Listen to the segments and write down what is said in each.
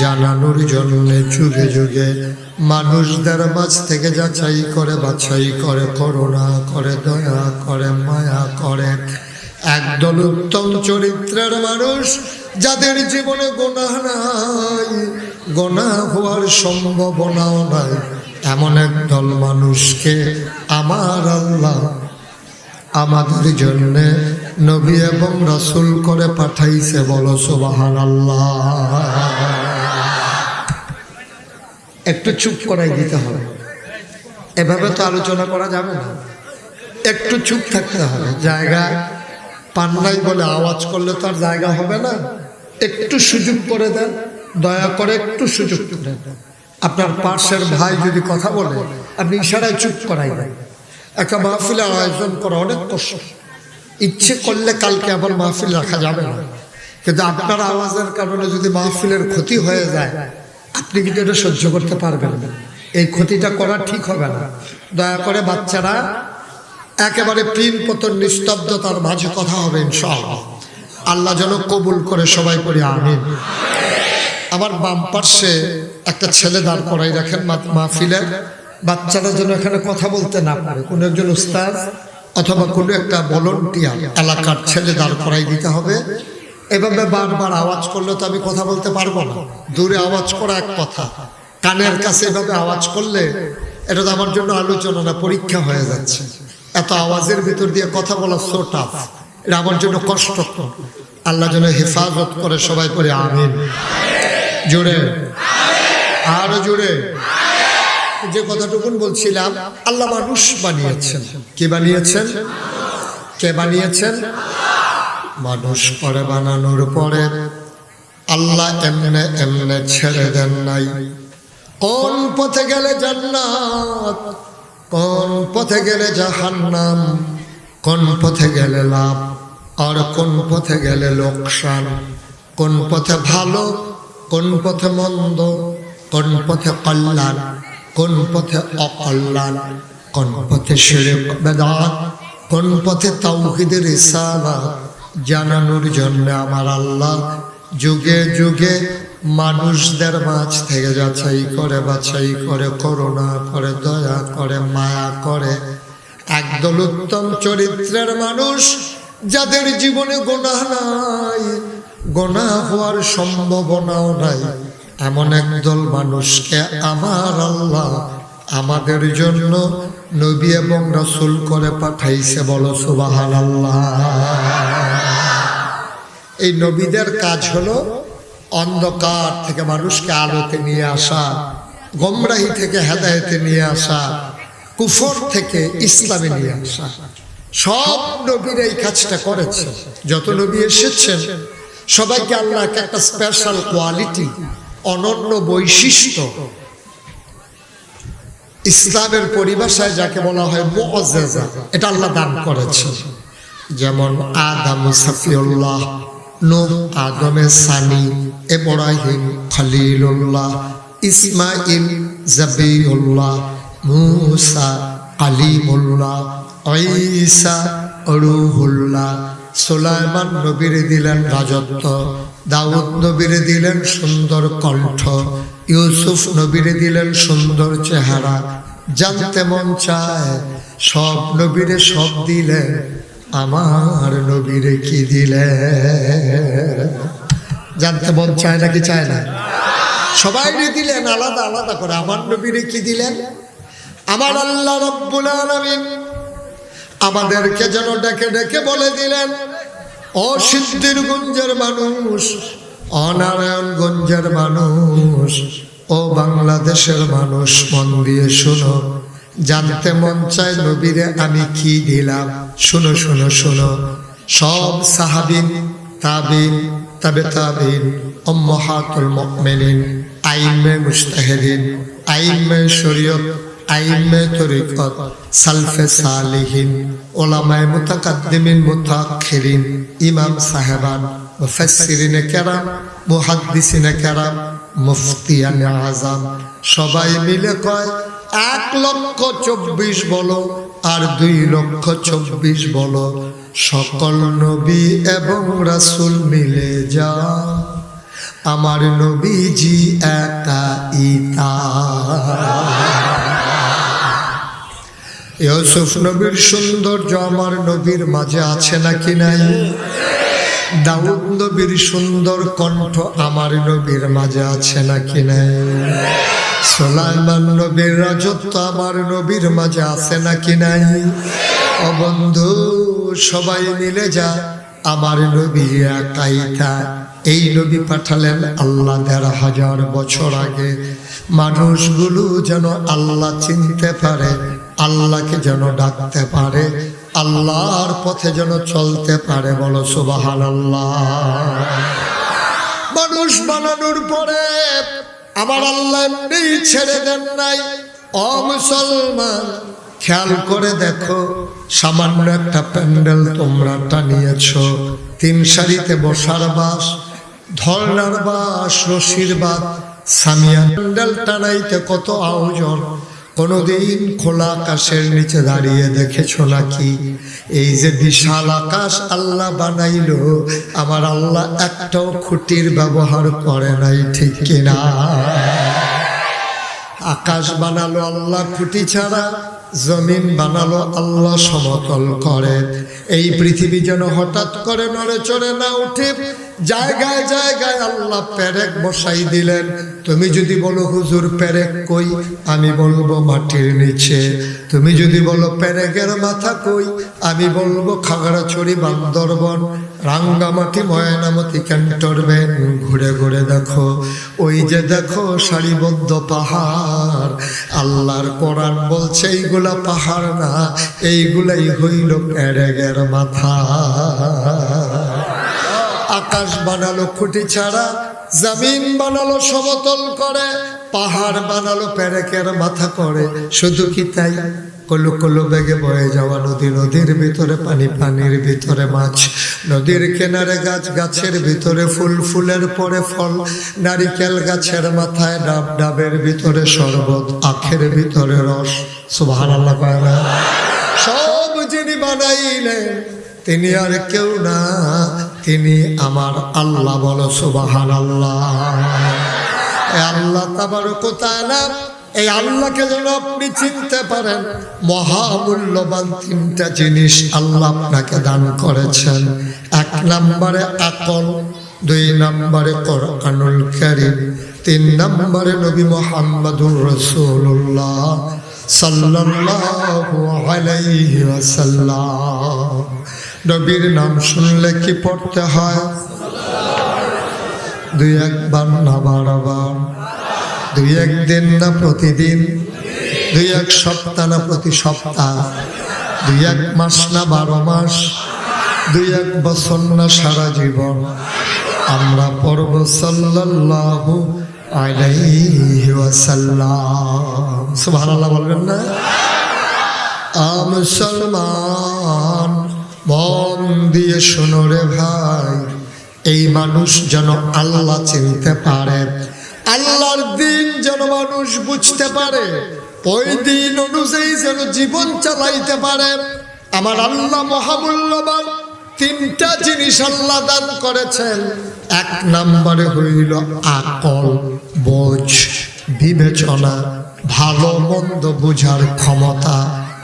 জানানোর জন্য যুগে যুগে মানুষদের মাঝ থেকে যাচাই করে, বাছাই করে, করুণা করে, দয়া করে, মায়া করে। একদল উত্তম চরিত্রের মানুষ যাদের জীবনে গোনা নাই গোনা হওয়ার সম্ভাবনাও নাই। এমন একদল মানুষকে আমার আল্লাহ আমাদের জন্য নবী এবং রাসুল করে পাঠাইছে বলো সোবাহান একটু চুপ করাই দিতে হবে। এভাবে তো আলোচনা করা যাবে না। একটু চুপ থাকতে হবে। জায়গা পান্নাই বলে আওয়াজ করলে তো আর জায়গা হবে না। একটু সুযোগ করে দেন। দয়া করে একটু সুযোগ করে দেন। আপনার পাশের ভাই যদি কথা বলে, আপনি ইশারায় চুপ করাই দেন। একটা মাহফিলের আয়োজন করা অনেক কষ্ট। ইচ্ছে করলে কালকে আবার মাহফিল রাখা যাবে না। কিন্তু আপনার আওয়াজের কারণে যদি মাহফিলের ক্ষতি হয়ে যায় আপনি কিন্তু এটা সহ্য করতে পারবেন না। এই ক্ষতিটা করা ঠিক হবে না। দয়া করে বাচ্চারা, একেবারে পিন পতন নিস্তব্ধতার মাঝে কথা হবে ইনশাআল্লাহ। আল্লাহ যেন কবুল করে সবাই করে আমিন। আমার বাম পার্শ্বে একটা ছেলে দাঁড় করাই রাখেন মা- মাহফিলের বাচ্চারা যেন এখানে কথা বলতে না পারে। কোনো একজন উস্তাদ অথবা কোনো একটা ভলন্টিয়ার এলাকার ছেলে দাঁড় করাই দিতে হবে। এভাবে বারবার আওয়াজ করলে তো আমি কথা বলতে পারব না। দূরে আওয়াজ করা এক কথা। কানের কাছে এভাবে আওয়াজ করলে এটা তো আমার জন্য আলোচনা না, পরীক্ষা হয়ে যাচ্ছে। এত আওয়াজের ভিতর দিয়ে কথা বলা সো টাফ এটা আমার জন্য কষ্টকর। আল্লাহ যেন হেফাজত করে সবাই করে আমিন। জোরে? আরও জোরে? যে কথাটুকুন বলছিলাম, আল্লাহ মানুষ বানিয়েছেন। কে বানিয়েছেন? কে বানিয়েছেন? মানুষ পরে বানানোর পরে আল্লাহ এমনে এমনে ছেড়ে দেন নাই কোন পথে গেলে জান্নাত কোন পথে গেলে জাহান্নাম কোন পথে গেলে লাভ আর কোন পথে গেলে লোকসান কোন পথে ভালো কোন পথে মন্দ কোন পথে কল্যাণ কোন পথে অকল্যাণ কোন পথে শিরক বেদাত কোন পথে তাওহিদের ইসালাত জানানোর জন্য আমার আল্লাহ যুগে যুগে মানুষদের মাছ থেকে যাচাই করে, বাছাই করে, করুণা করে, দয়া করে, মায়া করে। একদল উত্তম চরিত্রের মানুষ যাদের জীবনে গোনা নাই গোনা হওয়ার সম্ভাবনাও নাই। এমন একদল মানুষকে আমার আল্লাহ আমাদের জন্য নবী এবং রসুল করে পাঠাইছে বলো সুবাহান এই নবীদের কাজ হলো অন্ধকার থেকে মানুষকে আলোতে নিয়ে আসা, গমরাহি থেকে হেদায়েতে নিয়ে আসা, কুফর থেকে ইসলামে নিয়ে আসা। সব নবীর এই কাজটা করেছে। যত নবী এসেছেন, সবাইকে আল্লাহকে একটা স্পেশাল কোয়ালিটি অনন্য বৈশিষ্ট্য। ইসলামের পরিভাষায় যাকে বলা হয় মুআজ্জাজা এটা আল্লাহ দান করেছে যেমন আদম সাফিউল্লাহ নূহ আদমের সানি, ইব্রাহিম খলিলুল্লাহ ইসমাইল জাবিউল্লাহ, মুসা কালিমুল্লাহ ঈসা রুহুল্লাহ, সুলাইমান নবীর দিলেন রাজত্ব, দাউদ নবীর দিলেন সুন্দর কণ্ঠ, ইউসুফ নবীর দিলেন সুন্দর চেহারা, জানতে মন চায়, সব নবীরে সব দিলেন আমার নবীরে কি দিলে? জানতে মন চায় নাকি চায় না? সবাই দিলেন, আলাদা আলাদা করে। আমার নবীরে কি দিলেন? আমার আল্লাহ রব্বুল আলামিন আমাদেরকে যেন ডেকে ডেকে বলে দিলেন, ও সিদ্ধির গঞ্জের মানুষ অনারায়ণগঞ্জের মানুষ, ও বাংলাদেশের মানুষ, মন দিয়ে শুনো। জানতে মন চায় নবীরে আমি কি দিলাম? শুনো শুনো শুনো। সব সাহাবিন, তাবিন, তবে তাবিন অম্মহাতুল মুমিনিন, আইমে মুস্তাহিদিন আইমে শরীয়ত, আইমে তরিকত, সালফে সালিহিন, ওলামায়ে মুতাকাদ্দিমিন, মুতাআখিরিন, ইমাম সাহেবান, মুফাসসিরিনে কেরাম, মুহাদ্দিসিনে কেরাম, মুফতিয়ানে আজম সবাই মিলে কয় এক লক্ষ চব্বিশ বলো আর দুই লক্ষ চব্বিশ বলো। সকল নবী এবং রাসুল মিলে যা আমার নবীজি একা ইতা ইউসুফ নবীর সৌন্দর্য আমার নবীর মাঝে আছে নাকি নাই? দাউদ নবীর সুন্দর কণ্ঠ আমার নবীর মাঝে আছে নাকি নাই? সোলাইমান নবীর রাজত্ব আমার নবীর মাঝে আছে নাকি নাই? ও বন্ধু, সবাই মিলে যা, আমার নবী একাই একাইটা এই নবী পাঠালেন আল্লাহ দেড় হাজার বছর আগে। মানুষগুলো যেন আল্লাহ চিনতে পারে, আল্লাহকে যেন ডাকতে পারে, আল্লাহর পথে যেন চলতে পারে বলো সুবাহান আল্লাহ মানুষ বানানোর পরে আমার আল্লাহ এমনি ছেড়ে দেন নাই। অ মুসলমান, খেয়াল করে দেখো, সামান্য একটা প্যান্ডেল তোমরা টানিয়েছ। তিন সারিতে বসার বাস, ধর্নার বাস, রশির বাস। সামিয়া প্যান্ডেল টানাইতে কত আয়োজন। কোনোদিন খোলা আকাশের নিচে দাঁড়িয়ে দেখেছ নাকি? এই যে বিশাল আকাশ আল্লাহ বানাইলো, আমার আল্লাহ একটাও খুঁটির ব্যবহার করে নাই, ঠিক কিনা? আকাশ বানালো আল্লাহ খুঁটি ছাড়া, জমিন বানালো আল্লাহ সমতল করে। এই পৃথিবী যেন হঠাৎ করে নড়ে চড়ে না উঠে জায়গায় জায়গায় আল্লাহ প্যারেক বসাই দিলেন। তুমি যদি বলো, হুজুর প্যারেক কই? আমি বলব, মাটির নিচে। তুমি যদি বলো, পেরেকের মাথা কই? আমি বলব, খাগড়াছড়ি, বান্দরবন, রাঙ্গামাটি, ময়নামতি ক্যান্টনমেন্ট ঘুরে ঘুরে দেখো, ওই যে দেখো সারিবদ্ধ পাহাড়। আল্লাহর কোরআন বলছে, এইগুলা পাহাড় না, এইগুলাই হইল প্যারেগের মাথা। আকাশ বানালো খুঁটি ছাড়া, জমিন বানালো সমতল করে, পাহাড় বানালো প্যারেকের মাথা করে। শুধু কি তাই? কলু কলু বেগে বয়ে যাওয়া নদী, নদীর ভিতরে পানি, পানির ভিতরে মাছ। নদীর কিনারে গাছ, গাছের ভিতরে ফুল, ফুলের পরে ফল। নারিকেল গাছের মাথায় ডাব, ডাবের ভিতরে শরবত, আখের ভিতরে রস। সুভান আল্লাহ সব যিনি বানাইলেন, তিনি আর কেউ না। তিনি আমার আল্লাহ বলো সুবাহান আল্লাহ আল্লাহ তাবার কোথায় এই আল্লাহকে যেন আপনি চিনতে পারেন, মহামূল্যবান তিনটা জিনিস আল্লাহ আপনাকে দান করেছেন। এক নম্বরে আকল, দুই নম্বরে কোরআনুল কারীম, তিন নম্বরে নবী মোহাম্মদুর রসুল্লাহ সাল্লাল্লাহু আলাইহি ওয়াসাল্লাম। নবীর নাম শুনলে কি পড়তে হয়? দুই একবার না বারবার, দুই একদিন না প্রতিদিন, দুই এক সপ্তাহ না প্রতি সপ্তাহ, দুই এক মাস না বারো মাস, দুই এক বছর না সারা জীবন। আমরা পর্ব সাল্লাল্লাহু আলাইহি ওয়াসাল্লাম। বলবেন না? আ মুসলমান মন দিয়ে শোনো রে ভাই, এই মানুষ যেন আল্লাহ চিনতে পারে। আল্লাহর দিন যেন মানুষ বুঝতে পারে, ওই দিন অনুযায়ী যেন জীবন চালাইতে পারে। আমার আল্লাহ মহামূল্যবান তিনটা জিনিস আল্লাহ দান করেছেন। এক নম্বরে হইল আকল, বোঝ, বিবেচনা, ভালো মন্দ বুঝার ক্ষমতা।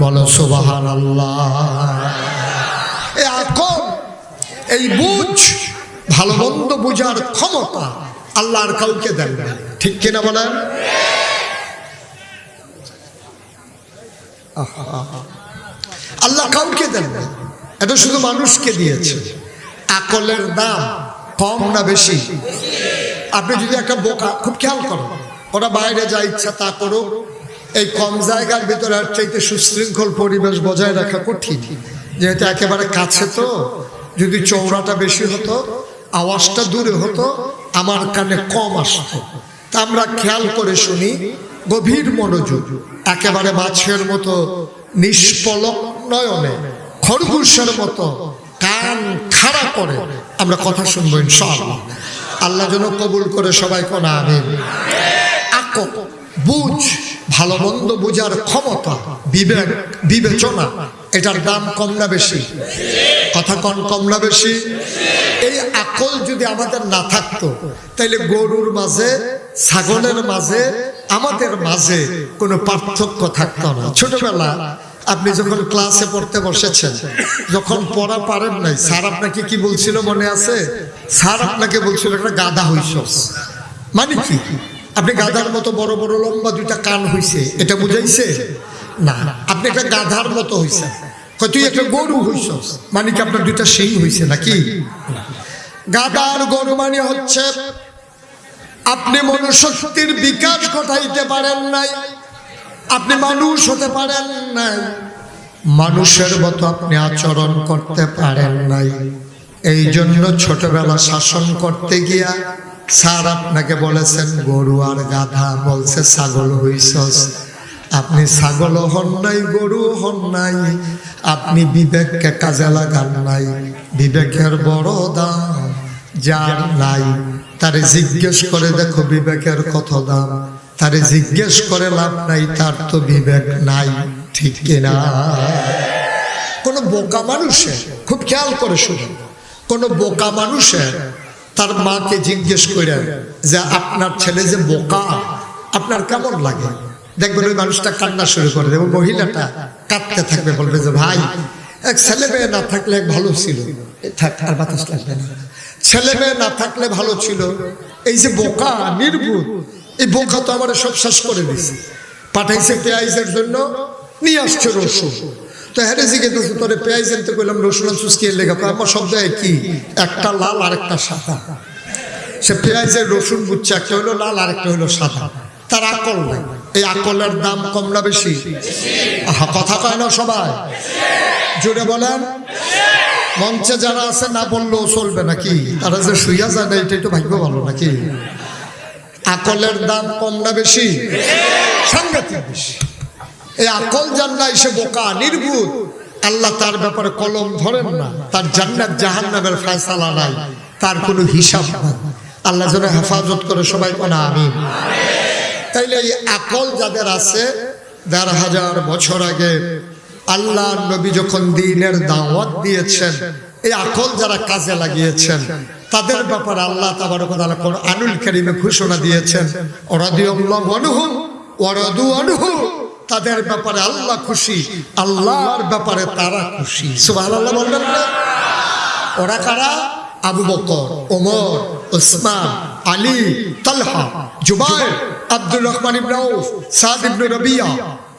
বলো সুবাহান আল্লাহ এই আকল এই বুঝ ভালো মন্দ বুঝার ক্ষমতা আল্লাহর কাউকে দেন না। ঠিক কিনা বলেন? আল্লাহ কাউকে দেন না। শুধু মানুষকে দিয়েছে। আকলের দাম কম না বেশি? আপনি যদি একটা বোকা, খুব খেয়াল করেন ওরা বাইরে যা ইচ্ছা তা করুক। এই কম জায়গার ভিতরে আর চাইতে সুশৃঙ্খল পরিবেশ বজায় রাখা কঠিন। যেহেতু একেবারে কাছে তো, যদি চৌড়াটা বেশি হতো, আওয়াজটা দূরে হতো, আমার কানে কম আসতো। তা আমরা খেয়াল করে শুনি, গভীর মনোযোগ, একেবারে মাছের মতো নিষ্পলক নয়নে, খরগোশের মতো কান খাড়া করে আমরা কথা শুনব ইনশাআল্লাহ। আল্লাহ যেন কবুল করে সবাই কোনা আমিন। আক বুঝ, ভালো মন্দ বুঝার ক্ষমতা, বিবেক, বিবেচনা এটার দাম কম না বেশি? কথা কন কম না বেশি? এই আকল যদি আমাদের না থাকতো, তাইলে গরুর মাঝে, ছাগলের মাঝে, আমাদের মাঝে কোনো পার্থক্য থাকতো না। ছোটবেলা আপনি যখন ক্লাসে পড়তে বসেছেন, যখন পড়া পারেন নাই, স্যার আপনাকে কি বলছিল মনে আছে? স্যার আপনাকে বলছিল একটা গাধা হইস মানে কি? আপনি গাধার মতো বড় বড় লম্বা দুইটা কান হইছে, এটা বুঝাইছে? না, আপনি একটা গাধার মতো কয়, তুই একটা গরু হইছস? মানে কি আপনার দুইটা সেই হইছে নাকি? গাধার গরু মানে হচ্ছে আপনি মনুশক্তির বিকাশ ঘটাইতে পারেন নাই, আপনি মানুষ হতে পারেন নাই, মানুষের মতো আপনি আচরণ করতে পারেন নাই। এই জন্য ছোটবেলা শাসন করতে গিয়া স্যার আপনাকে বলেছেন, গরু আর গাধা বলছে ছাগল হইছস। আপনি ছাগল হন নাই, গরু হন নাই, আপনি বিবেককে কাজে লাগান নাই। বিবেকের বড় দাম যার নাই। তারে জিজ্ঞেস করে দেখো বিবেকের কত দাম। তারে জিজ্ঞেস করে লাভ নাই, তার তো বিবেক নাই, ঠিক কিনা কোন বোকা মানুষের খুব খেয়াল করে শুনুন কোন বোকা মানুষের তার মাকে জিজ্ঞেস করে যে, আপনার ছেলে যে বোকা, আপনার কেমন লাগে? দেখবেন ওই মানুষটা কান্না শুরু করে দেবে মহিলাটা কাঁদতে থাকবে, বলবে যে, ভাই, এক ছেলে মেয়ে না থাকলে এক ভালো ছিল। আর বাতাস লাগবে না। ছেলে মেয়ে না থাকলে ভালো ছিল। এই যে বোকা নির্বুধ এই বোকা তো আমার সব শেষ করে দিছে পাঠাইছে পেঁয়াজের জন্য, নিয়ে আসছে রসুন। তো হ্যাঁ জিজ্ঞেস করছে তোরে পেঁয়াজ আনতে কইলাম রসুন কি লেখা আমার শব্দ কি? একটা লাল আর একটা সাদা। সে পেঁয়াজের রসুন বুঝছে, একটা হলো লাল আর একটা হলো সাদা। তার আকল নাই। এই আকলের দাম কম না বেশি? কথা কয় না সবাই। জুড়ে বলেন। মঞ্চে যারা আছে না বললেও চলবে নাকি? তারা যে শুইয়া যায় না, এটা একটু ভাগ্য ভালো নাকি? আকলের দাম কম না বেশি? এই আকল যার নাই, সে বোকা, নির্ভুত। আল্লাহ তার ব্যাপারে কলম ধরেন না। তার জান্নাত, জাহান্নামের ফয়সালা নাই। তার কোনো হিসাব নাই। আল্লাহ যেন হেফাজত করে সবাই কোনা আমি তাইলে এই আকল যাদের আছে, দেড় হাজার বছর আগে আল্লাহ নবী যখন দিনের দাওয়াত দিয়েছেন, এই আকল যারা কাজে লাগিয়েছেন, তাদের ব্যাপারে আল্লাহ আনুল কারীমে ঘোষণা দিয়েছেন তাদের ব্যাপারে আল্লাহ খুশি, আল্লাহর ব্যাপারে তারা খুশি। সুবহানাল্লাহ বলবেন না? ওরা কারা? Abu Bakr, Omar, Osman, Ali, তালহা, জুবাইর আব্দুর রহমান ইবনে আউফ, সাদ ইবনে রবিয়া,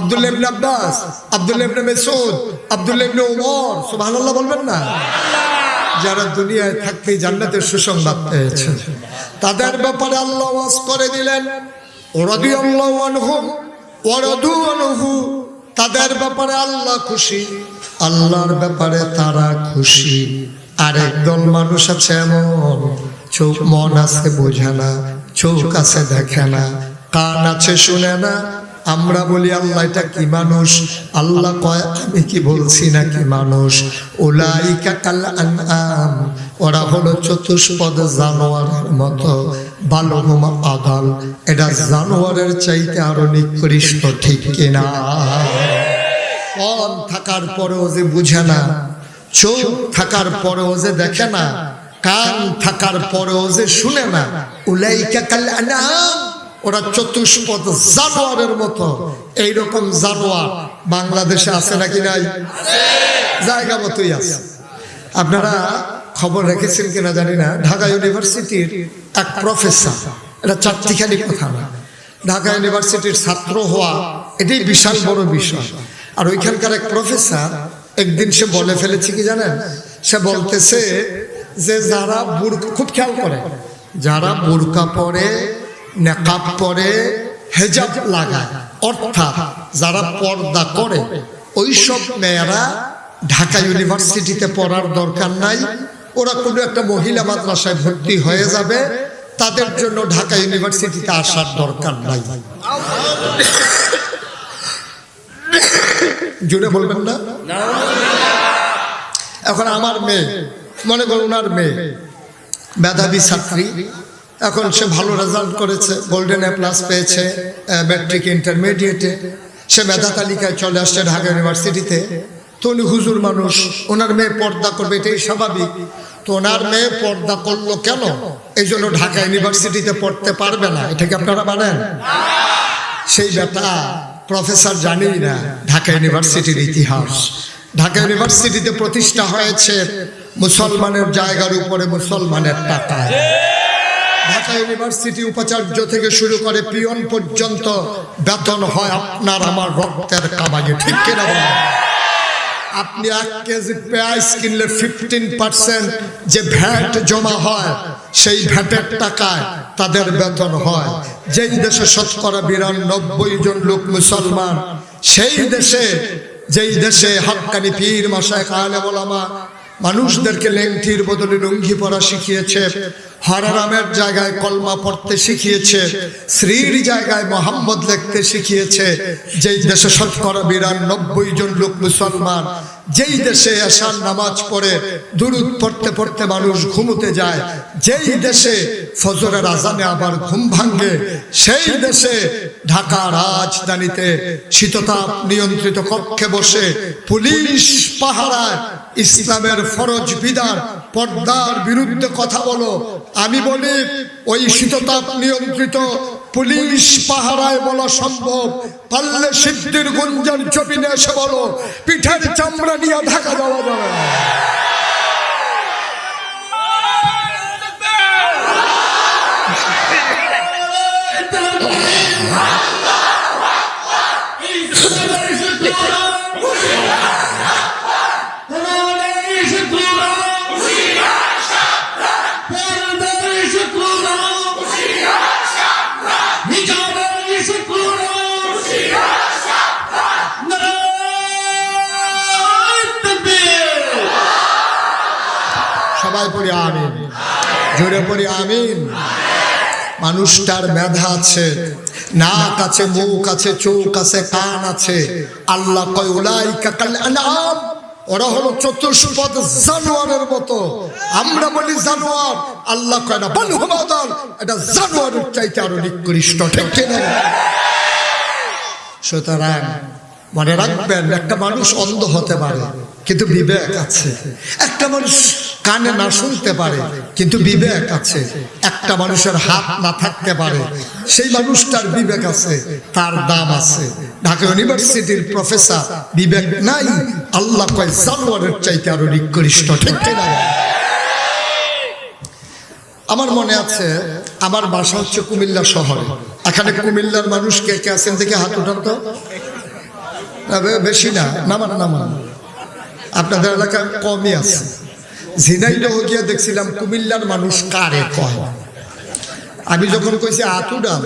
আব্দুল্লাহ ইবনে আব্বাস, আব্দুল্লাহ ইবনে মাসউদ, আব্দুল্লাহ ইবনে ওমর সুবহানাল্লাহ বলবেন না? যারা দুনিয়ায় থাকতেই জান্নাতের সুসংবাদ পেয়েছেন। তাদের ব্যাপারে আল্লাহ ওয়াজ করে দিলেন, রাদিয়াল্লাহু আনহুম ওয়া রাদু আনহু। তাদের ব্যাপারে আল্লাহ খুশি, আল্লাহর ব্যাপারে তারা খুশি। আর একদল মানুষ আছে এমন, চোখ মন আছে বোঝে না, চোখ আছে দেখে না কান আছে শুনে না? আমরা বলি, আল্লাহ, এটা কি মানুষ? আল্লাহ কয়, আমি কি বলছি না কি মানুষ? ওলাইকা কাল ওরা হলো চতুষ্পদ জানোয়ারের মতো। বালহুম আদাল, এটা জানোয়ারের চাইতে আরও নিকৃষ্ট, ঠিক কিনা? মন থাকার পরেও যে বুঝে না, চোখ থাকার পরেও যে দেখে না, কান থাকার পরেও যে শুনে না, উলাইকা কাল আনআম ওরা চতুষ্পদ জানোয়ারের মতো। এইরকম জানোয়ার বাংলাদেশে আছে নাকি নাই? জায়গা মতোই আছে। আপনারা খবর রেখেছেন কিনা জানি না। ঢাকা ইউনিভার্সিটির এক প্রফেসর, এটা চারটিখানি কথা না। ঢাকা ইউনিভার্সিটির ছাত্র হওয়া, এটাই বিশাল বড় বিষয়। আর ওইখানকার এক প্রফেসর, একদিন সে বলে ফেলেছে কি জানেন? সে বলতেছে যে যারা বুড়কা খুব খেয়াল করে, যারা বুড়কা পরে নেকাব পরে হেজাব লাগায়। অর্থাৎ যারা পর্দা করে, ওইসব মেয়েরা ঢাকা ইউনিভার্সিটিতে পড়ার দরকার নাই। ওরা কোনো একটা মহিলা মাদ্রাসায় ভর্তি হয়ে যাবে, তাদের জন্য ঢাকা ইউনিভার্সিটিতে আসার দরকার নাই। জুড়ে বলবেন না? এখন আমার মেয়ে, মনে করুন ওনার মেয়ে, মেধাবী ছাত্রী। এখন সে ভালো রেজাল্ট করেছে গোল্ডেন এ প্লাস পেয়েছে ম্যাট্রিক ইন্টারমিডিয়েটে সে মেধা তালিকায় চলে আসছে ঢাকা ইউনিভার্সিটিতে তো উনি হুজুর মানুষ, ওনার মেয়ে পর্দা করবে, এটাই স্বাভাবিক। তো ওনার মেয়ে পর্দা করল কেন? এই জন্য ঢাকা ইউনিভার্সিটিতে পড়তে পারবে না। এটা কি আপনারা মানেন? সেই বেটা প্রফেসর জানেই না ঢাকা ইউনিভার্সিটির ইতিহাস। ঢাকা ইউনিভার্সিটিতে প্রতিষ্ঠা হয়েছে মুসলমানের জায়গার উপরে মুসলমানের টাকায়। ঢাকা ইউনিভার্সিটি উপাচার্য থেকে শুরু করে পিয়ন পর্যন্ত বেতন হয় আপনার আমার রক্তের কামাইয়ে ঠিক কিনা বলেন আপনি এক কেজি পেঁয়াজ কিনলে ফিফটিন পার্সেন্ট যে ভ্যাট জমা হয়, সেই ভ্যাটের টাকায় তাদের বেতন হয়। যেই দেশে শতকরা বিরানব্বই জন লোক মুসলমান, সেই দেশে, যেই দেশে হাক্কানি পীর মাসায় কালে বলামা মানুষদেরকে লেংটির বদলে লুঙ্গি পরা শিখিয়েছে হরারামের জায়গায় কলমা পড়তে শিখিয়েছে, শ্রীর জায়গায় মোহাম্মদ লিখতে শিখিয়েছে, যেই দেশে শতকরা বিরানব্বই জন লোক মুসলমান, যেই দেশে আসার নামাজ পড়ে, দুরুদ পড়তে পড়তে মানুষ ঘুমোতে যায়, যেই দেশে ফজরের আজানে আবার ঘুম ভাঙ্গে সেই দেশে ঢাকা রাজধানীতে শীততাপ নিয়ন্ত্রিত কক্ষে বসে পুলিশ পাহারায় ইসলামের ফরজ বিধান পর্দার বিরুদ্ধে কথা বলো আমি বলি ওই শীততাপ নিয়ন্ত্রিত পুলিশ পাহারায় বলা সম্ভব পারলে সিদ্ধির গুঞ্জন চপিনে এসে বলো পিঠের চামড়া নিয়ে ঢাকা দেওয়া যাবে না। সবাই পড়ি আমিন। জোরে পড়ি আমিন। মানুষটার মেধা আছে, নাক আছে, মুখ আছে, চোখ আছে, কান আছে। আল্লাহ কয় ওরা হলো চতুষ্পদ জানোয়ারের মতো। আমরা বলি জানোয়ার। আল্লাহ কয় না এটা জানোয়ারের চাইতে আরও নিকৃষ্ট, ঠিক সুতরাং মনে রাখবেন, একটা মানুষ অন্ধ হতে পারে, কিন্তু বিবেক আছে। একটা মানুষ কানে না শুনতে পারে, কিন্তু বিবেক আছে। একটা মানুষের হাত না থাকতে পারে। সেই মানুষটার বিবেক আছে, তার দাম আছে। ঢাকা ইউনিভার্সিটির প্রফেসর বিবেক নাই, আল্লাহ কয় জানোয়ারের চাইতে আরও নিকৃষ্ট, ঠিক কিনা আমার মনে আছে, আমার বাসা হচ্ছে কুমিল্লা শহরে। এখানে কুমিল্লার মানুষ কে কে আছেন দেখে হাত উঠান তো। বেশি না, নামান নামান। আপনাদের এলাকায় কমই আছে। ঝিনাইদহ গিয়া দেখছিলাম কুমিল্লার মানুষ কারে কয়? আমি যখন কইছি আতুডাল